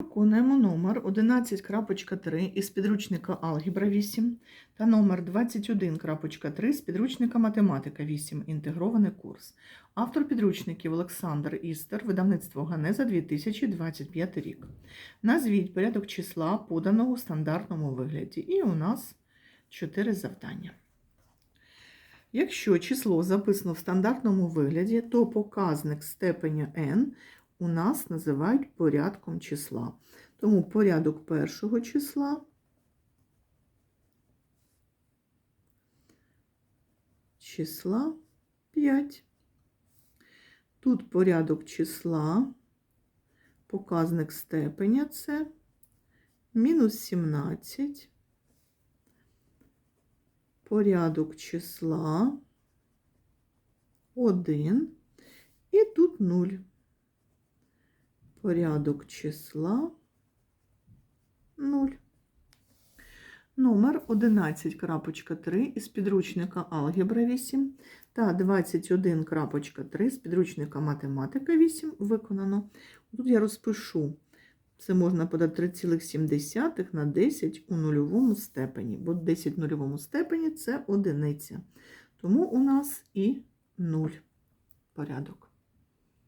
Виконуємо номер 11.3 із підручника Алгебра 8 та номер 21.3 з підручника Математика 8. Інтегрований курс. Автор підручників Олександр Істер, видавництво Ганеза 2025 рік. Назвіть порядок числа, поданого у стандартному вигляді. І у нас 4 завдання. Якщо число записано в стандартному вигляді, то показник степеня n у нас називають порядком числа. Тому порядок першого числа числа 5. Тут порядок числа, показник степеня це мінус 17. Порядок числа 1 і тут 0 порядок числа 0. Номер 11.3 із підручника Алгебра 8 та 21.3 з підручника Математика 8 виконано. Тут я розпишу. Це можна подати 3,7 на 10 у нульовому степені, бо 10 в нульовому степені це одиниця. Тому у нас і 0 порядок.